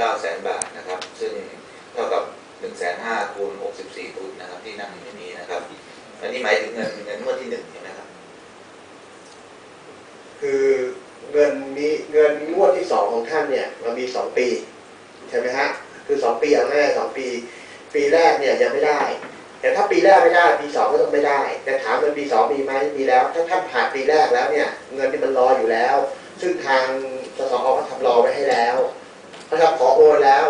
9แสนบาทนะครับ ซึ่งเท่ากับ1นึ่งแสนห้าคูณ64ทุนนะครับ ที่นั่งอยู่ในนี้นะครับ อันนี้หมายถึงเงินเงินงวดที่หนึ่งใช่ไหมครับ คือเงินมีเงินงวดที่สองของท่านเนี่ยมันมีสองปีใช่ไหมฮะคือสองปีเอาง่ายๆสองปี ปีแรกเนี่ยยังไม่ได้ แต่ถ้าปีแรกไม่ได้ปีสองก็ต้องไม่ได้ แต่ถามเงินปีสองมีไหมมีแล้ว ถ้าท่านผ่านปีแรกแล้วเนี่ย เงินที่มันรออยู่แล้ว ซึ่งทางสสอก็ทำรอไว้ให้แล้ว เขาทำขอโอนแล้ว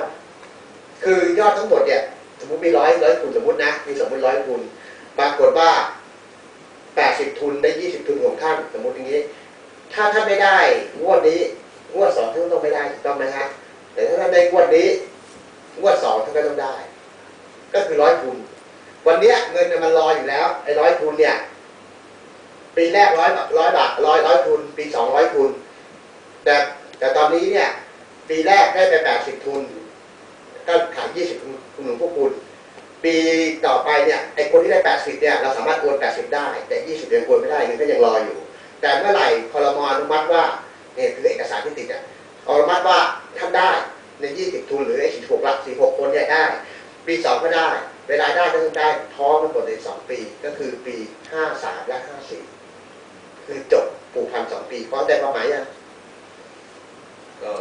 คือยอดทั้งหมดเนี่ย สมมติมีร้อยร้อยทุนสมมตินะ มีสมมติร้อยทุนปรากฏว่าแปดสิบทุนได้ยี่สิบทุนของท่านสมมติอย่างนี้ ถ้าท่านไม่ได้งวดนี้งวดสองท่านก็ต้องไม่ได้ถูกต้องไหมฮะแต่ถ้าท่านได้งวดนี้งวดสองท่านก็ต้องได้ ก็คือร้อยทุนวันเนี้ยเงินมันรออยู่แล้วไอ้ร้อยทุนเนี่ย ปีแรกร้อยร้อยบาทร้อยร้อยทุน ปีสองร้อยทุนแต่แต่ตอนนี้เนี่ย ปีแรกได้ไปแปดสิบทุน ก็ขายยี่สิบทุนคุณหลวงพวกคุณ ปีต่อไปเนี่ยไอ้คนที่ได้แปดสิบเนี่ยเราสามารถโอนแปดสิบได้ แต่ยี่สิบยังโอนไม่ได้เงินก็ยังรออยู่ แต่เมื่อไหร่คอรมออนุมัติว่าเนี่ยคือเอกสารที่ติดอะอนุมัติว่าท่านได้ในยี่สิบทุนหรือไอ้สิบหกหลักสี่หกคนเนี่ยได้ ปีสองก็ได้ เวลาได้ก็ต้องได้พร้อมกันหมดในสองปี ก็คือปีห้าสามและห้าสี่คือจบผูกพันสองปีพร้อมแต่ความหมายยังก็